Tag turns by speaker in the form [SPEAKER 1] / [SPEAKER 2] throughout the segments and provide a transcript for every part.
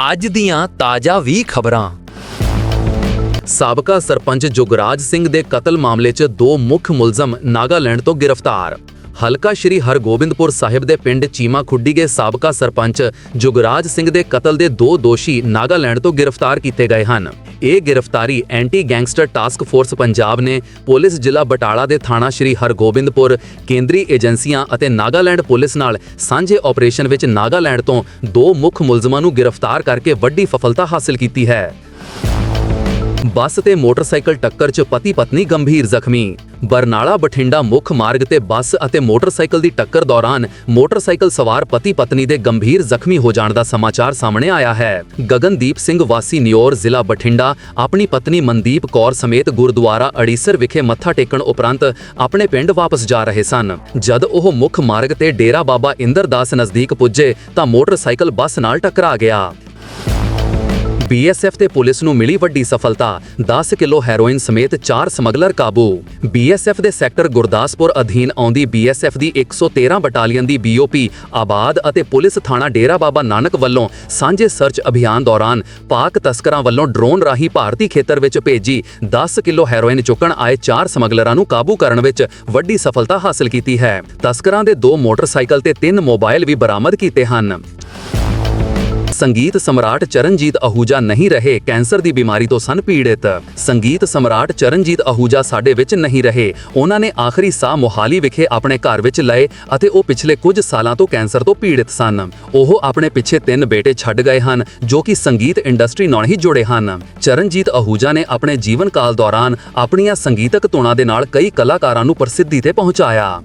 [SPEAKER 1] ਅੱਜ ਦੀਆਂ ਤਾਜ਼ਾ ਵੀ ਖਬਰਾਂ। ਸਾਬਕਾ ਸਰਪੰਚ ਜੁਗਰਾਜ ਸਿੰਘ ਦੇ ਕਤਲ ਮਾਮਲੇ 'ਚ ਦੋ ਮੁੱਖ ਮੁਲਜ਼ਮ ਨਾਗਾਲੈਂਡ ਤੋਂ ਗ੍ਰਿਫਤਾਰ। ਹਲਕਾ ਸ਼੍ਰੀ ਹਰਗੋਬਿੰਦਪੁਰ ਸਾਹਿਬ ਦੇ ਪਿੰਡ ਚੀਮਾ ਖੁੱਡੀ ਦੇ ਸਾਬਕਾ ਸਰਪੰਚ ਜੁਗਰਾਜ ਸਿੰਘ ਦੇ ਕਤਲ ਦੇ ਦੋ ਦੋਸ਼ੀ ਨਾਗਾਲੈਂਡ ਤੋਂ ਗ੍ਰਿਫਤਾਰ ਕੀਤੇ ਗਏ ਹਨ। ਇਹ ਗ੍ਰਿਫਤਾਰੀ anti gangster task force Punjab ਨੇ ਪੁਲਿਸ ਜ਼ਿਲ੍ਹਾ ਬਟਾਲਾ ਦੇ ਥਾਣਾ ਸ਼੍ਰੀ ਹਰਗੋਬਿੰਦਪੁਰ, ਕੇਂਦਰੀ ਏਜੰਸੀਆਂ ਅਤੇ ਨਾਗਾਲੈਂਡ ਪੁਲਿਸ ਨਾਲ ਸਾਂਝੇ ਆਪਰੇਸ਼ਨ ਵਿੱਚ ਨਾਗਾਲੈਂਡ ਤੋਂ ਦੋ ਮੁੱਖ ਮੁਲਜ਼ਮਾਂ ਨੂੰ ਗ੍ਰਿਫਤਾਰ ਕਰਕੇ ਵੱਡੀ ਸਫਲਤਾ ਹਾਸਲ ਕੀਤੀ ਹੈ। ਬੱਸ ਤੇ ਮੋਟਰਸਾਈਕਲ ਟੱਕਰ 'ਚ ਪਤੀ ਪਤਨੀ ਗੰਭੀਰ ਜ਼ਖਮੀ। ਬਰਨਾਲਾ ਬਠਿੰਡਾ ਮੁੱਖ ਮਾਰਗ ਤੇ ਬੱਸ ਅਤੇ ਮੋਟਰਸਾਈਕਲ ਦੀ ਟੱਕਰ ਦੌਰਾਨ ਮੋਟਰਸਾਈਕਲ ਸਵਾਰ ਪਤੀ ਪਤਨੀ ਦੇ ਗੰਭੀਰ ਜ਼ਖਮੀ ਹੋ ਜਾਣ ਦਾ ਸਮਾਚਾਰ ਸਾਹਮਣੇ ਆਇਆ ਹੈ। ਗਗਨਦੀਪ ਸਿੰਘ ਵਾਸੀ, ਨਿਓਰ ਜ਼ਿਲ੍ਹਾ ਬਠਿੰਡਾ, ਆਪਣੀ ਪਤਨੀ ਮਨਦੀਪ ਕੌਰ ਸਮੇਤ ਗੁਰਦੁਆਰਾ ਅੜੀਸਰ ਵਿਖੇ ਮੱਥਾ ਟੇਕਣ ਉਪਰੰਤ ਆਪਣੇ ਪਿੰਡ ਵਾਪਸ ਜਾ ਰਹੇ ਸਨ। ਜਦ ਉਹ ਮੁੱਖ ਮਾਰਗ ਤੇ ਡੇਰਾ ਬਾਬਾ ਇੰਦਰਦਾਸ ਨਜ਼ਦੀਕ ਪੁੱਜੇ ਤਾਂ ਮੋਟਰਸਾਈਕਲ ਬੱਸ ਨਾਲ ਟਕਰਾ ਗਿਆ। ਬੀਐਸਐਫ ਤੇ ਪੁਲਿਸ ਨੂੰ ਮਿਲੀ ਵੱਡੀ ਸਫਲਤਾ। 10 ਕਿਲੋ ਹੈਰੋਇਨ ਸਮੇਤ 4 ਸਮਗਲਰ ਕਾਬੂ। ਬੀਐਸਐਫ ਦੇ ਸੈਕਟਰ ਗੁਰਦਾਸਪੁਰ ਅਧੀਨ ਆਉਂਦੀ ਬੀਐਸਐਫ ਦੀ 113 ਬਟਾਲੀਅਨ ਦੀ ਬੀਓਪੀ ਆਬਾਦ ਅਤੇ ਪੁਲਿਸ ਥਾਣਾ ਡੇਰਾ ਬਾਬਾ ਨਾਨਕ ਵੱਲੋਂ ਸਾਂਝੇ ਸਰਚ ਅਭਿਆਨ ਦੌਰਾਨ ਪਾਕ ਤਸਕਰਾਂ ਵੱਲੋਂ ਡਰੋਨ ਰਾਹੀਂ ਭਾਰਤੀ ਖੇਤਰ ਵਿੱਚ ਭੇਜੀ 10 ਕਿਲੋ ਹੈਰੋਇਨ ਚੁੱਕਣ ਆਏ 4 ਸਮਗਲਰਾਂ ਨੂੰ ਕਾਬੂ ਕਰਨ ਵਿੱਚ ਵੱਡੀ ਸਫਲਤਾ ਹਾਸਲ ਕੀਤੀ ਹੈ। ਤਸਕਰਾਂ ਦੇ ਦੋ ਮੋਟਰਸਾਈਕਲ ਤੇ ਤਿੰਨ ਮੋਬਾਈਲ ਵੀ ਬਰਾਮਦ ਕੀਤੇ ਹਨ। ਸੰਗੀਤ ਸਮਰਾਟ ਚਰਨਜੀਤ ਅਹੂਜਾ ਨਹੀਂ ਰਹੇ, ਕੈਂਸਰ ਦੀ ਬਿਮਾਰੀ ਤੋਂ ਸਨ ਪੀੜਿਤ। ਸੰਗੀਤ ਸਮਰਾਟ ਚਰਨਜੀਤ ਅਹੂਜਾ ਸਾਡੇ ਵਿੱਚ ਨਹੀਂ ਰਹੇ। ਉਹਨਾਂ ਨੇ ਆਖਰੀ ਸਾਹ ਮੋਹਾਲੀ ਵਿਖੇ ਆਪਣੇ ਘਰ ਵਿੱਚ ਲਏ ਅਤੇ ਉਹ ਪਿਛਲੇ ਕੁਝ ਸਾਲਾਂ ਤੋਂ ਕੈਂਸਰ ਤੋਂ ਪੀੜਿਤ ਸਨ। ਉਹ ਆਪਣੇ ਪਿੱਛੇ ਤਿੰਨ ਬੇਟੇ ਛੱਡ ਗਏ ਹਨ, ਜੋ ਕਿ ਸੰਗੀਤ ਇੰਡਸਟਰੀ ਨਾਲ ਹੀ ਜੁੜੇ ਹਨ। ਚਰਨਜੀਤ ਅਹੂਜਾ ਨੇ ਆਪਣੇ ਜੀਵਨ ਕਾਲ ਦੌਰਾਨ ਆਪਣੀਆਂ ਸੰਗੀਤਕ ਧੁਨਾਂ ਦੇ ਨਾਲ ਕਈ ਕਲਾਕਾਰਾਂ ਨੂੰ ਪ੍ਰਸਿੱਧੀ ਤੇ ਪਹੁੰਚਾਇਆ।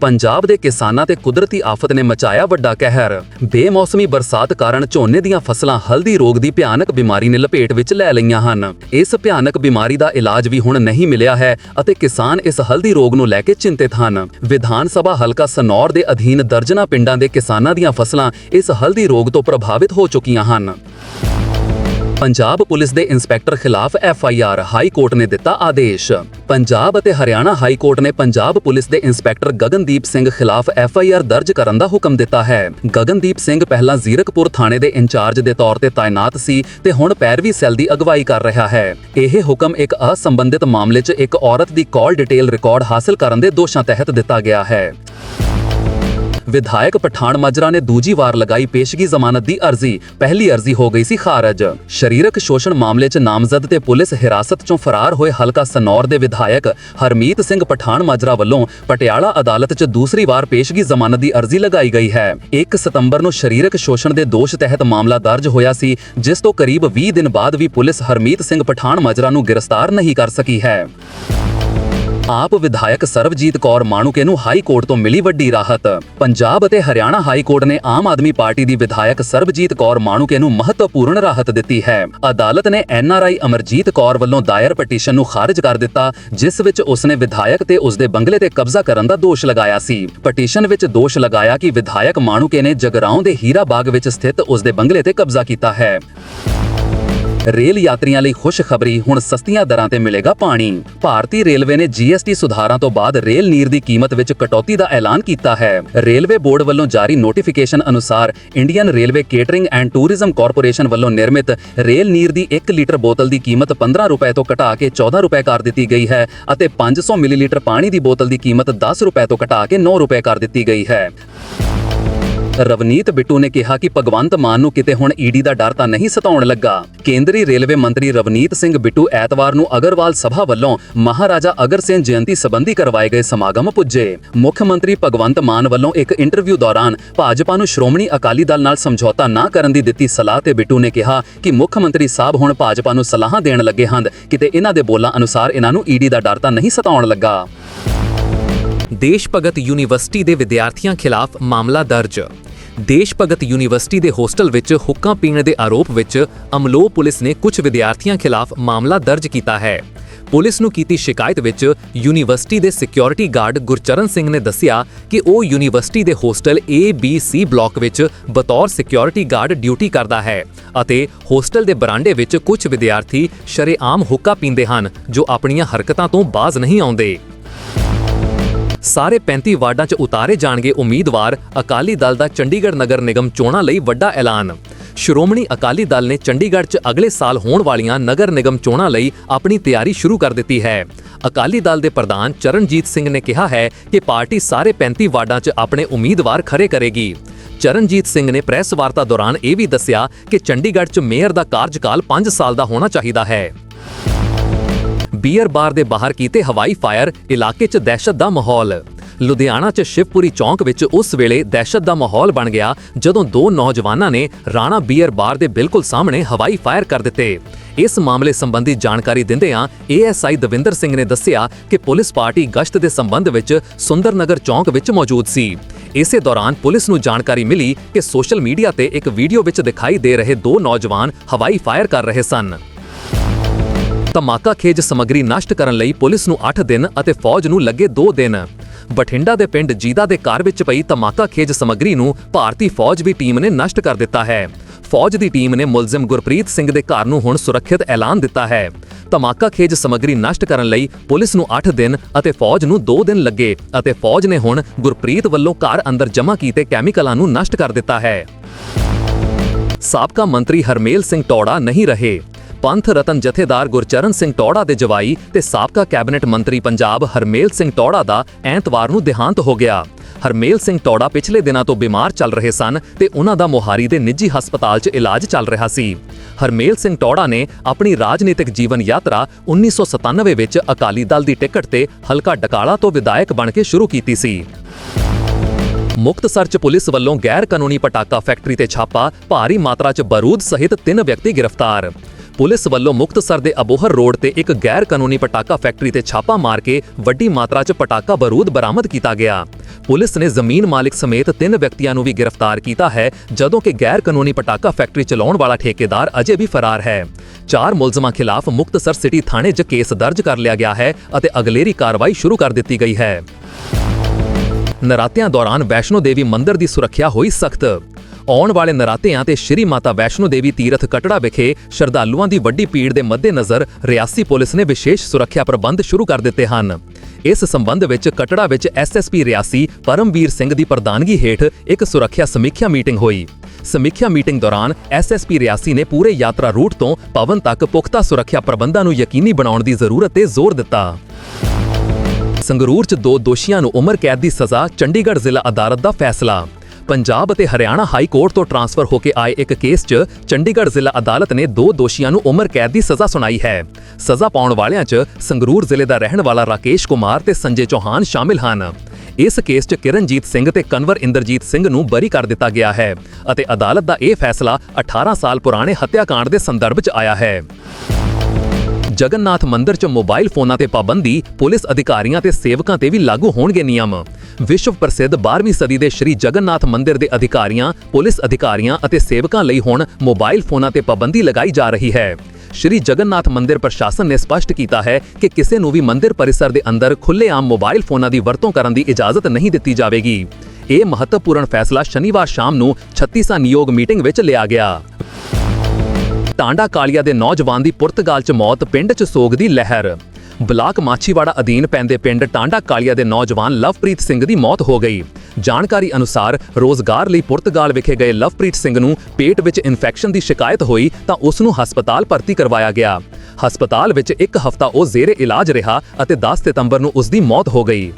[SPEAKER 1] ਪੰਜਾਬ ਦੇ ਕਿਸਾਨਾਂ ਤੇ ਕੁਦਰਤੀ ਆਫਤ ਨੇ ਮਚਾਇਆ ਵੱਡਾ ਕਹਿਰ। ਬੇਮੌਸਮੀ ਬਰਸਾਤ ਕਾਰਨ ਝੋਨੇ ਦੀਆਂ ਫਸਲਾਂ ਹਲਦੀ ਰੋਗ ਦੀ ਭਿਆਨਕ ਬਿਮਾਰੀ ਨੇ ਲਪੇਟ ਵਿੱਚ ਲੈ ਲਈਆਂ ਹਨ। ਇਸ ਭਿਆਨਕ ਬਿਮਾਰੀ ਦਾ ਇਲਾਜ ਵੀ ਹੁਣ ਨਹੀਂ ਮਿਲਿਆ ਹੈ ਅਤੇ ਕਿਸਾਨ ਇਸ ਹਲਦੀ ਰੋਗ ਨੂੰ ਲੈ ਕੇ ਚਿੰਤਿਤ ਹਨ। ਵਿਧਾਨ ਸਭਾ ਹਲਕਾ ਸਨੌਰ ਦੇ ਅਧੀਨ ਦਰਜਨਾ ਪਿੰਡਾਂ ਦੇ ਕਿਸਾਨਾਂ ਦੀਆਂ ਫਸਲਾਂ ਇਸ ਹਲਦੀ ਰੋਗ ਤੋਂ ਪ੍ਰਭਾਵਿਤ ਹੋ ਚੁੱਕੀਆਂ ਹਨ। ਪੰਜਾਬ ਪੁਲਿਸ ਦੇ ਇੰਸਪੈਕਟਰ ਖਿਲਾਫ F I R high court ਨੇ ਦਿੱਤਾ ਆਦੇਸ਼। ਪੰਜਾਬ ਅਤੇ ਹਰਿਆਣਾ ਹਾਈ ਕੋਰਟ ਨੇ ਪੰਜਾਬ ਪੁਲਿਸ ਦੇ ਇੰਸਪੈਕਟਰ ਗਗਨਦੀਪ ਸਿੰਘ ਖਿਲਾਫ ਐਫ ਆਈ ਆਰ ਦਰਜ ਕਰਨ ਦਾ ਹੁਕਮ ਦਿੱਤਾ ਹੈ। ਗਗਨਦੀਪ ਸਿੰਘ ਪਹਿਲਾਂ ਜ਼ੀਰਕਪੁਰ ਥਾਣੇ ਦੇ ਇੰਚਾਰਜ ਦੇ ਤੌਰ ਤੇ ਤਾਇਨਾਤ ਸੀ ਤੇ ਹੁਣ ਪੈਰਵੀ ਸੈੱਲ ਦੀ ਅਗਵਾਈ ਕਰ ਰਿਹਾ ਹੈ। ਇਹ ਹੁਕਮ ਇੱਕ ਅਸੰਬੰਧਿਤ ਮਾਮਲੇ 'ਚ ਇੱਕ ਔਰਤ ਦੀ ਕਾਲ ਡਿਟੇਲ ਰਿਕਾਰਡ ਹਾਸਲ ਕਰਨ ਦੇ ਦੋਸ਼ਾਂ ਤਹਿਤ ਦਿੱਤਾ ਗਿਆ ਹੈ। ਵਿਧਾਇਕ ਪਠਾਨ ਮਾਜਰਾ ਨੇ ਦੂਜੀ ਵਾਰ ਲਗਾਈ ਪੇਸ਼ਗੀ ਜ਼ਮਾਨਤ ਦੀ ਅਰਜ਼ੀ ਪਹਿਲੀ ਅਰਜ਼ੀ ਹੋ ਗਈ ਸੀ ਖਾਰਜ ਸਰੀਰਕ ਸ਼ੋਸ਼ਣ ਮਾਮਲੇ 'ਚ ਨਾਮਜ਼ਦ ਤੇ ਪੁਲਿਸ ਹਿਰਾਸਤ 'ਚੋਂ ਫਰਾਰ ਹੋਏ ਹਲਕਾ ਸਨੌਰ ਦੇ ਵਿਧਾਇਕ ਹਰਮੀਤ ਸਿੰਘ ਪਠਾਨ ਮਾਜਰਾ ਵੱਲੋਂ ਪਟਿਆਲਾ ਅਦਾਲਤ 'ਚ ਦੂਸਰੀ ਵਾਰ ਪੇਸ਼ਗੀ ਜ਼ਮਾਨਤ ਦੀ ਅਰਜ਼ੀ ਲਗਾਈ ਗਈ ਹੈ 1 ਸਤੰਬਰ ਨੂੰ ਸਰੀਰਕ ਸ਼ੋਸ਼ਣ ਦੇ ਦੋਸ਼ ਤਹਿਤ ਮਾਮਲਾ ਦਰਜ ਹੋਇਆ ਸੀ ਜਿਸ ਤੋਂ ਕਰੀਬ 20 ਦਿਨ ਬਾਅਦ ਵੀ ਪੁਲਿਸ ਹਰਮੀਤ ਸਿੰਘ ਪਠਾਨ ਮਾਜਰਾ ਨੂੰ ਗ੍ਰਿਫਤਾਰ ਨਹੀਂ ਕਰ ਸਕੀ ਹੈ ਆਪ ਵਿਧਾਇਕ ਸਰਬਜੀਤ ਕੌਰ ਮਾਣੂਕੇ ਨੂੰ ਹਾਈ ਕੋਰਟ ਤੋਂ ਮਿਲੀ ਵੱਡੀ ਰਾਹਤ। ਪੰਜਾਬ ਅਤੇ ਹਰਿਆਣਾ ਹਾਈ ਕੋਰਟ ਨੇ ਆਮ ਆਦਮੀ ਪਾਰਟੀ ਦੀ ਵਿਧਾਇਕ ਸਰਬਜੀਤ ਕੌਰ ਮਾਣੂਕੇ ਨੂੰ ਮਹੱਤਵਪੂਰਨ ਰਾਹਤ ਦਿੱਤੀ ਹੈ। ਅਦਾਲਤ ਨੇ ਐਨਆਰਆਈ ਅਮਰਜੀਤ ਕੌਰ ਵੱਲੋਂ ਦਾਇਰ ਪਟੀਸ਼ਨ ਨੂੰ ਖਾਰਜ ਕਰ ਦਿੱਤਾ, ਜਿਸ ਵਿੱਚ ਉਸਨੇ ਵਿਧਾਇਕ ਤੇ ਉਸਦੇ ਬੰਗਲੇ ਤੇ ਕਬਜ਼ਾ ਕਰਨ ਦਾ ਦੋਸ਼ ਲਗਾਇਆ ਸੀ। ਪਟੀਸ਼ਨ ਵਿੱਚ ਦੋਸ਼ ਲਗਾਇਆ ਕਿ ਵਿਧਾਇਕ ਮਾਣੂਕੇ ਨੇ ਜਗਰਾਉਂ ਦੇ ਹੀਰਾ ਬਾਗ ਵਿੱਚ ਸਥਿਤ ਉਸਦੇ ਬੰਗਲੇ ਤੇ ਕਬਜ਼ਾ ਕੀਤਾ ਹੈ। ਰੇਲ ਯਾਤਰੀਆਂ ਲਈ ਖੁਸ਼ਖਬਰੀ, ਹੁਣ ਸਸਤੀਆਂ ਦਰਾਂ ਤੇ ਮਿਲੇਗਾ ਪਾਣੀ। ਭਾਰਤੀ ਰੇਲਵੇ ਨੇ ਜੀਐਸਟੀ ਸੁਧਾਰਾਂ ਤੋਂ ਬਾਅਦ ਰੇਲ ਨੀਰ ਦੀ ਕੀਮਤ ਵਿੱਚ ਕਟੌਤੀ ਦਾ ਐਲਾਨ ਕੀਤਾ ਹੈ। ਰੇਲਵੇ ਬੋਰਡ ਵੱਲੋਂ ਜਾਰੀ ਨੋਟੀਫਿਕੇਸ਼ਨ ਅਨੁਸਾਰ Indian railway catering and tourism corporation ਵੱਲੋਂ ਨਿਰਮਿਤ ਰੇਲ ਨੀਰ ਦੀ 1 ਲੀਟਰ ਬੋਤਲ ਦੀ ਕੀਮਤ 15 ਰੁਪਏ ਤੋਂ ਘਟਾ ਕੇ 14 ਰੁਪਏ ਕਰ ਦਿੱਤੀ ਗਈ ਹੈ ਅਤੇ 500 ਮਿਲੀਲੀਟਰ ਪਾਣੀ ਦੀ ਬੋਤਲ ਦੀ ਕੀਮਤ 10 ਰੁਪਏ ਤੋਂ ਘਟਾ ਕੇ 9 ਰੁਪਏ ਕਰ ਦਿੱਤੀ ਗਈ ਹੈ। ਰਵਨੀਤ ਬਿੱਟੂ ਨੇ ਕਿਹਾ ਕਿ ਭਗਵੰਤ ਮਾਨ ਨੂੰ ਕਿਤੇ ਹੁਣ ਈਡੀ ਦਾ ਡਰ ਤਾਂ ਨਹੀਂ ਸਤਾਉਣ ਲੱਗਾ। ਕੇਂਦਰੀ ਰੇਲਵੇ ਮੰਤਰੀ ਰਵਨੀਤ ਸਿੰਘ ਬਿੱਟੂ ਐਤਵਾਰ ਨੂੰ ਅਗਰਵਾਲ ਸਭਾ ਵੱਲੋਂ ਮਹਾਰਾਜਾ ਅਗਰਸੇਨ ਜਯੰਤੀ ਸੰਬੰਧੀ ਕਰਵਾਏ ਗਏ ਸਮਾਗਮ ਪੁੱਜੇ। ਮੁੱਖ ਮੰਤਰੀ ਭਗਵੰਤ ਮਾਨ ਵੱਲੋਂ ਇੱਕ ਇੰਟਰਵਿਊ ਦੌਰਾਨ ਭਾਜਪਾ ਨੂੰ ਸ਼੍ਰੋਮਣੀ ਅਕਾਲੀ ਦਲ ਨਾਲ ਸਮਝੌਤਾ ਨਾ ਕਰਨ ਦੀ ਦਿੱਤੀ ਸਲਾਹ ਤੇ ਬਿੱਟੂ ਨੇ ਕਿਹਾ ਕਿ ਮੁੱਖ ਮੰਤਰੀ ਸਾਹਿਬ ਹੁਣ ਭਾਜਪਾ ਨੂੰ ਸਲਾਹਾਂ ਦੇਣ ਲੱਗੇ ਹਨ। ਕਿਤੇ ਇਹਨਾਂ ਦੇ ਬੋਲਾਂ ਅਨੁਸਾਰ ਇਹਨਾਂ ਨੂੰ ਈਡੀ ਦਾ ਡਰ ਤਾਂ ਨਹੀਂ ਸਤਾਉਣ ਲੱਗਾ।
[SPEAKER 2] ਦੇਸ਼ ਭਗਤ ਯੂਨੀਵਰਸਿਟੀ ਦੇ ਵਿਦਿਆਰਥੀਆਂ ਖਿਲਾਫ ਮਾਮਲਾ ਦਰਜ। ਦੇਸ਼ ਭਗਤ ਯੂਨੀਵਰਸਿਟੀ ਦੇ ਹੋਸਟਲ ਵਿੱਚ ਹੁੱਕਾ ਪੀਣ ਦੇ ਆਰੋਪ ਵਿੱਚ ਅਮਲੋਹ ਪੁਲਿਸ ਨੇ ਕੁਝ ਵਿਦਿਆਰਥੀਆਂ ਖਿਲਾਫ ਮਾਮਲਾ ਦਰਜ ਕੀਤਾ ਹੈ। ਪੁਲਿਸ ਨੂੰ ਕੀਤੀ ਸ਼ਿਕਾਇਤ ਵਿੱਚ ਯੂਨੀਵਰਸਿਟੀ ਦੇ ਸਿਕਿਉਰਿਟੀ ਗਾਰਡ ਗੁਰਚਰਨ ਸਿੰਘ ਨੇ ਦੱਸਿਆ ਕਿ ਉਹ ਯੂਨੀਵਰਸਿਟੀ ਦੇ hostel A, B, C block ਵਿੱਚ ਬਤੌਰ ਸਿਕਿਉਰਿਟੀ ਗਾਰਡ ਡਿਊਟੀ ਕਰਦਾ ਹੈ ਅਤੇ ਹੋਸਟਲ ਦੇ ਬਰਾਂਡੇ ਵਿੱਚ ਕੁਝ ਵਿਦਿਆਰਥੀ ਸ਼ਰੇਆਮ ਹੁੱਕਾ ਪੀਂਦੇ ਹਨ ਜੋ ਆਪਣੀਆਂ ਹਰਕਤਾਂ ਤੋਂ ਬਾਜ਼ ਨਹੀਂ ਆਉਂਦੇ। ਸਾਰੇ 35 ਵਾਰਡਾਂ 'ਚ ਉਤਾਰੇ ਜਾਣਗੇ ਉਮੀਦਵਾਰ ਅਕਾਲੀ ਦਲ ਦਾ ਚੰਡੀਗੜ੍ਹ ਨਗਰ ਨਿਗਮ ਚੋਣਾਂ ਲਈ ਵੱਡਾ ਐਲਾਨ। ਸ਼੍ਰੋਮਣੀ ਅਕਾਲੀ ਦਲ ਨੇ ਚੰਡੀਗੜ੍ਹ 'ਚ ਅਗਲੇ ਸਾਲ ਹੋਣ ਵਾਲੀਆਂ ਨਗਰ ਨਿਗਮ ਚੋਣਾਂ ਲਈ ਆਪਣੀ ਤਿਆਰੀ ਸ਼ੁਰੂ ਕਰ ਦਿੱਤੀ ਹੈ। ਅਕਾਲੀ ਦਲ ਦੇ ਪ੍ਰਧਾਨ ਚਰਨਜੀਤ ਸਿੰਘ ਨੇ ਕਿਹਾ ਹੈ ਕਿ ਪਾਰਟੀ ਸਾਰੇ 35 ਵਾਰਡਾਂ 'ਚ ਆਪਣੇ ਉਮੀਦਵਾਰ ਖੜੇ ਕਰੇਗੀ। ਚਰਨਜੀਤ ਸਿੰਘ ਨੇ ਪ੍ਰੈਸ ਵਾਰਤਾ ਦੌਰਾਨ ਇਹ ਵੀ ਦੱਸਿਆ ਕਿ ਚੰਡੀਗੜ੍ਹ 'ਚ ਮੇਅਰ ਦਾ ਕਾਰਜਕਾਲ 5 ਸਾਲ ਦਾ ਹੋਣਾ ਚਾਹੀਦਾ ਹੈ। ਬੀਅਰ ਬਾਰ ਦੇ ਬਾਹਰ ਕੀਤੇ ਹਵਾਈ ਫਾਇਰ ਇਲਾਕੇ 'ਚ ਦਹਿਸ਼ਤ ਦਾ ਮਾਹੌਲ। ਲੁਧਿਆਣਾ 'ਚ ਸ਼ਿਵਪੁਰੀ ਚੌਂਕ ਵਿੱਚ ਉਸ ਵੇਲੇ ਦਹਿਸ਼ਤ ਦਾ ਮਾਹੌਲ ਬਣ ਗਿਆ ਜਦੋਂ ਦੋ ਨੌਜਵਾਨਾਂ ਨੇ ਰਾਣਾ ਬੀਅਰ ਬਾਰ ਦੇ ਬਿਲਕੁਲ ਸਾਹਮਣੇ ਹਵਾਈ ਫਾਇਰ ਕਰ ਦਿੱਤੇ। ਇਸ ਮਾਮਲੇ ਸੰਬੰਧੀ ਜਾਣਕਾਰੀ ਦਿੰਦਿਆਂ ਏਐਸਆਈ ਦਵਿੰਦਰ ਸਿੰਘ ਨੇ ਦੱਸਿਆ ਕਿ ਪੁਲਿਸ ਪਾਰਟੀ ਗਸ਼ਤ ਦੇ ਸੰਬੰਧ ਵਿੱਚ ਸੁੰਦਰਨਗਰ ਚੌਂਕ ਵਿੱਚ ਮੌਜੂਦ ਸੀ। ਇਸੇ ਦੌਰਾਨ ਪੁਲਿਸ ਨੂੰ ਜਾਣਕਾਰੀ ਮਿਲੀ ਕਿ ਸੋਸ਼ਲ ਮੀਡੀਆ ਤੇ ਇੱਕ ਵੀਡੀਓ ਵਿੱਚ ਦਿਖਾਈ ਦੇ ਰਹੇ ਦੋ ਨੌਜਵਾਨ ਹਵਾਈ ਫਾਇਰ ਕਰ ਰਹੇ ਸਨ। ਧਮਾਕਾ ਖੇਜ ਸਮੱਗਰੀ ਨਸ਼ਟ ਕਰਨ ਲਈ ਪੁਲਿਸ ਨੂੰ 8 ਦਿਨ ਅਤੇ ਫੌਜ ਨੂੰ ਲੱਗੇ 2 ਦਿਨ। ਬਠਿੰਡਾ ਦੇ ਪਿੰਡ ਜੀਦਾ ਦੇ ਘਰ ਵਿੱਚ ਪਈ ਧਮਾਕਾ ਖੇਜ ਸਮੱਗਰੀ ਨੂੰ ਭਾਰਤੀ ਫੌਜ ਦੀ ਟੀਮ ਨੇ ਨਸ਼ਟ ਕਰ ਦਿੱਤਾ ਹੈ। ਫੌਜ ਦੀ ਟੀਮ ਨੇ ਮੁਲਜ਼ਮ ਗੁਰਪ੍ਰੀਤ ਸਿੰਘ ਦੇ ਘਰ ਨੂੰ ਹੁਣ ਸੁਰੱਖਿਅਤ ਐਲਾਨ ਦਿੱਤਾ ਹੈ। ਧਮਾਕਾ ਖੇਜ ਸਮੱਗਰੀ ਨਸ਼ਟ ਕਰਨ ਲਈ ਪੁਲਿਸ ਨੂੰ 8 ਦਿਨ ਅਤੇ ਫੌਜ ਨੂੰ 2 ਦਿਨ ਲੱਗੇ ਅਤੇ ਫੌਜ ਨੇ ਹੁਣ ਗੁਰਪ੍ਰੀਤ ਵੱਲੋਂ ਘਰ ਅੰਦਰ ਜਮ੍ਹਾਂ ਕੀਤੇ ਕੈਮੀਕਲਾਂ ਨੂੰ ਨਸ਼ਟ ਕਰ ਦਿੱਤਾ ਹੈ। ਸਾਬਕਾ ਮੰਤਰੀ ਹਰਮੇਲ ਸਿੰਘ ਟੌੜਾ ਨਹੀਂ ਰਹੇ। ਪੰਥ ਰਤਨ ਜਥੇਦਾਰ ਗੁਰਚਰਨ ਸਿੰਘ ਟੌੜਾ ਦੇ ਜਵਾਈ ਤੇ ਸਾਬਕਾ ਕੈਬਨਿਟ ਮੰਤਰੀ ਪੰਜਾਬ ਹਰਮੇਲ ਸਿੰਘ ਟੌੜਾ ਦਾ ਐਤਵਾਰ ਨੂੰ ਦੇਹਾਂਤ ਹੋ ਗਿਆ। ਹਰਮੇਲ ਸਿੰਘ ਟੌੜਾ ਪਿਛਲੇ ਦਿਨਾਂ ਤੋਂ ਬਿਮਾਰ ਚੱਲ ਰਹੇ ਸਨ ਤੇ ਉਹਨਾਂ ਦਾ ਮੋਹਾਰੀ ਦੇ ਨਿੱਜੀ ਹਸਪਤਾਲ 'ਚ ਇਲਾਜ ਚੱਲ ਰਿਹਾ ਸੀ। ਹਰਮੇਲ ਸਿੰਘ ਟੌੜਾ ਨੇ ਆਪਣੀ ਰਾਜਨੀਤਿਕ ਜੀਵਨ ਯਾਤਰਾ 1997 ਵਿੱਚ ਅਕਾਲੀ ਦਲ ਦੀ ਟਿਕਟ ਤੇ ਹਲਕਾ ਡਕਾਲਾ ਤੋਂ ਵਿਧਾਇਕ ਬਣ ਕੇ ਸ਼ੁਰੂ ਕੀਤੀ ਸੀ। ਮੁਕਤਸਰ ਚ ਪੁਲਿਸ ਵੱਲੋਂ ਗੈਰ ਕਾਨੂੰਨੀ ਪਟਾਕਾ ਫੈਕਟਰੀ ਤੇ ਛਾਪਾ, ਭਾਰੀ ਮਾਤਰਾ ਚ ਬਰੂਦ ਸਹਿਤ ਤਿੰਨ ਵਿਅਕਤੀ ਗ੍ਰਿਫਤਾਰ। ਪੁਲਿਸ ਵੱਲੋਂ ਮੁਕਤਸਰ ਦੇ ਅਬੋਹਰ ਰੋਡ ਤੇ ਇੱਕ ਗੈਰ ਕਾਨੂੰਨੀ ਪਟਾਕਾ ਫੈਕਟਰੀ ਤੇ ਛਾਪਾ ਮਾਰ ਕੇ ਵੱਡੀ ਮਾਤਰਾ 'ਚ ਪਟਾਕਾ ਬਰੂਦ ਬਰਾਮਦ ਕੀਤਾ ਗਿਆ। ਪੁਲਿਸ ਨੇ ਜ਼ਮੀਨ ਮਾਲਿਕ ਸਮੇਤ ਤਿੰਨ ਵਿਅਕਤੀਆਂ ਨੂੰ ਵੀ ਗ੍ਰਿਫਤਾਰ ਕੀਤਾ ਹੈ, ਜਦੋਂ ਕਿ ਗੈਰ ਕਾਨੂੰਨੀ ਪਟਾਕਾ ਫੈਕਟਰੀ ਚਲਾਉਣ ਵਾਲਾ ਠੇਕੇਦਾਰ ਅਜੇ ਵੀ ਫਰਾਰ ਹੈ। ਚਾਰ ਮੁਲਜ਼ਮਾਂ ਖਿਲਾਫ ਮੁਕਤਸਰ ਸਿਟੀ ਥਾਣੇ 'ਚ ਕੇਸ ਦਰਜ ਕਰ ਲਿਆ ਗਿਆ ਹੈ ਅਤੇ ਅਗਲੇਰੀ ਕਾਰਵਾਈ ਸ਼ੁਰੂ ਕਰ ਦਿੱਤੀ ਗਈ ਹੈ। ਨਰਾਤਿਆਂ ਦੌਰਾਨ ਵੈਸ਼ਨੋ ਦੇਵੀ ਮੰਦਿਰ ਦੀ ਸੁਰੱਖਿਆ ਹੋਈ ਸਖਤ। ਆਉਣ ਵਾਲੇ ਨਰਾਤਿਆਂ ਤੇ ਸ਼੍ਰੀ ਮਾਤਾ ਵੈਸ਼ਨੋ ਦੇਵੀ ਤੀਰਥ ਕਟੜਾ ਵਿਖੇ ਸ਼ਰਧਾਲੂਆਂ ਦੀ ਵੱਡੀ ਭੀੜ ਦੇ ਮੱਦੇਨਜ਼ਰ ਰਿਆਸੀ ਪੁਲਿਸ ਨੇ ਵਿਸ਼ੇਸ਼ ਸੁਰੱਖਿਆ ਪ੍ਰਬੰਧ ਸ਼ੁਰੂ ਕਰ ਦਿੱਤੇ ਹਨ। ਇਸ ਸੰਬੰਧ ਵਿੱਚ ਕਟੜਾ ਵਿੱਚ ਐਸਐਸਪੀ ਰਿਆਸੀ ਪਰਮਵੀਰ ਸਿੰਘ ਦੀ ਪ੍ਰਧਾਨਗੀ ਹੇਠ ਇੱਕ ਸੁਰੱਖਿਆ ਸਮੀਖਿਆ ਮੀਟਿੰਗ ਹੋਈ। ਸਮੀਖਿਆ ਮੀਟਿੰਗ ਦੌਰਾਨ ਐਸਐਸਪੀ ਰਿਆਸੀ ਨੇ ਪੂਰੇ ਯਾਤਰਾ ਰੂਟ ਤੋਂ ਪਵਨ ਤੱਕ ਪੁਖਤਾ ਸੁਰੱਖਿਆ ਪ੍ਰਬੰਧਾਂ ਨੂੰ ਯਕੀਨੀ ਬਣਾਉਣ ਦੀ ਜ਼ਰੂਰਤ ਤੇ ਜ਼ੋਰ ਦਿੱਤਾ। ਸੰਗਰੂਰ 'ਚ ਦੋ ਦੋਸ਼ੀਆਂ ਨੂੰ ਉਮਰ ਕੈਦ ਦੀ ਸਜ਼ਾ ਚੰਡੀਗੜ੍ਹ ਜ਼ਿਲ੍ਹਾ ਅਦਾਲਤ ਦਾ ਫੈਸਲਾ। ਪੰਜਾਬ ਅਤੇ ਹਰਿਆਣਾ ਹਾਈ ਕੋਰਟ ਤੋਂ ਟਰਾਂਸਫਰ ਹੋ ਕੇ ਆਏ ਇੱਕ ਕੇਸ 'ਚ ਚੰਡੀਗੜ੍ਹ ਜ਼ਿਲ੍ਹਾ ਅਦਾਲਤ ਨੇ ਦੋ ਦੋਸ਼ੀਆਂ ਨੂੰ ਉਮਰ ਕੈਦ ਦੀ ਸਜ਼ਾ ਸੁਣਾਈ ਹੈ। ਸਜ਼ਾ ਪਾਉਣ ਵਾਲਿਆਂ 'ਚ ਸੰਗਰੂਰ ਜ਼ਿਲ੍ਹੇ ਦਾ ਰਹਿਣ ਵਾਲਾ ਰਾਕੇਸ਼ ਕੁਮਾਰ ਤੇ ਸੰਜੇ ਚੌਹਾਨ ਸ਼ਾਮਿਲ ਹਨ। ਇਸ ਕੇਸ 'ਚ ਕਿਰਨਜੀਤ ਸਿੰਘ ਤੇ ਕਨਵਰ ਇੰਦਰਜੀਤ ਸਿੰਘ ਨੂੰ ਬਰੀ ਕਰ ਦਿੱਤਾ ਗਿਆ ਹੈ ਅਤੇ ਅਦਾਲਤ ਦਾ ਇਹ ਫੈਸਲਾ 18 ਸਾਲ ਪੁਰਾਣੇ ਹੱਤਿਆਕਾਂਡ ਦੇ ਸੰਦਰਭ 'ਚ ਆਇਆ ਹੈ। ਜਗਨਨਾਥ ਮੰਦਿਰ 'ਚ ਮੋਬਾਈਲ ਫੋਨਾਂ ਤੇ ਪਾਬੰਦੀ, ਪੁਲਿਸ ਅਧਿਕਾਰੀਆਂ ਤੇ ਸੇਵਕਾਂ ਤੇ ਵੀ ਲਾਗੂ ਹੋਣਗੇ ਨਿਯਮ। ਵਿਸ਼ਵ ਪ੍ਰਸਿੱਧ 12ਵੀਂ ਸਦੀ ਦੇ ਸ਼੍ਰੀ ਜਗਨਨਾਥ ਮੰਦਿਰ ਦੇ ਅਧਿਕਾਰੀਆਂ, ਪੁਲਿਸ ਅਧਿਕਾਰੀਆਂ ਅਤੇ ਸੇਵਕਾਂ ਲਈ ਹੁਣ ਮੋਬਾਈਲ ਫੋਨਾਂ ਤੇ ਪਾਬੰਦੀ ਲਗਾਈ ਜਾ ਰਹੀ ਹੈ। ਸ਼੍ਰੀ ਜਗਨਨਾਥ ਮੰਦਿਰ ਪ੍ਰਸ਼ਾਸਨ ਨੇ ਸਪਸ਼ਟ ਕੀਤਾ ਹੈ ਕਿ ਕਿਸੇ ਨੂੰ ਵੀ ਮੰਦਿਰ ਪਰਿਸਰ ਦੇ ਅੰਦਰ ਖੁੱਲ੍ਹੇਆਮ ਮੋਬਾਈਲ ਫੋਨਾਂ ਦੀ ਵਰਤੋਂ ਕਰਨ ਦੀ ਇਜਾਜ਼ਤ ਨਹੀਂ ਦਿੱਤੀ ਜਾਵੇਗੀ। ਇਹ ਮਹੱਤਵਪੂਰਨ ਫੈਸਲਾ ਸ਼ਨੀਵਾਰ ਸ਼ਾਮ ਨੂੰ 36ਵਾਂ ਨਿਯੋਗ ਮੀਟਿੰਗ ਵਿੱਚ ਲਿਆ ਗਿਆ। ਟਾਂਡਾ ਕਾਲੀਆ ਦੇ ਨੌਜਵਾਨ ਦੀ ਪੁਰਤਗਾਲ 'ਚ ਮੌਤ ਪਿੰਡ 'ਚ ਸੋਗ ਦੀ ਲਹਿਰ। ਬਲਾਕ ਮਾਛੀਵਾੜਾ ਅਧੀਨ ਪੈਂਦੇ ਪਿੰਡ ਟਾਂਡਾ ਕਾਲੀਆ ਦੇ ਨੌਜਵਾਨ ਲਵਪ੍ਰੀਤ ਸਿੰਘ ਦੀ ਮੌਤ ਹੋ ਗਈ। ਜਾਣਕਾਰੀ ਅਨੁਸਾਰ ਰੋਜ਼ਗਾਰ ਲਈ ਪੁਰਤਗਾਲ ਵਿਖੇ ਗਏ ਲਵਪ੍ਰੀਤ ਸਿੰਘ ਨੂੰ ਪੇਟ ਵਿੱਚ ਇਨਫੈਕਸ਼ਨ ਦੀ ਸ਼ਿਕਾਇਤ ਹੋਈ ਤਾਂ ਉਸ ਨੂੰ ਹਸਪਤਾਲ ਭਰਤੀ ਕਰਵਾਇਆ ਗਿਆ। ਹਸਪਤਾਲ ਵਿੱਚ ਇੱਕ ਹਫ਼ਤਾ ਉਹ ਜ਼ੇਰੇ ਇਲਾਜ ਰਿਹਾ ਅਤੇ 10 ਸਤੰਬਰ ਨੂੰ ਉਸ ਦੀ ਮੌਤ ਹੋ ਗਈ।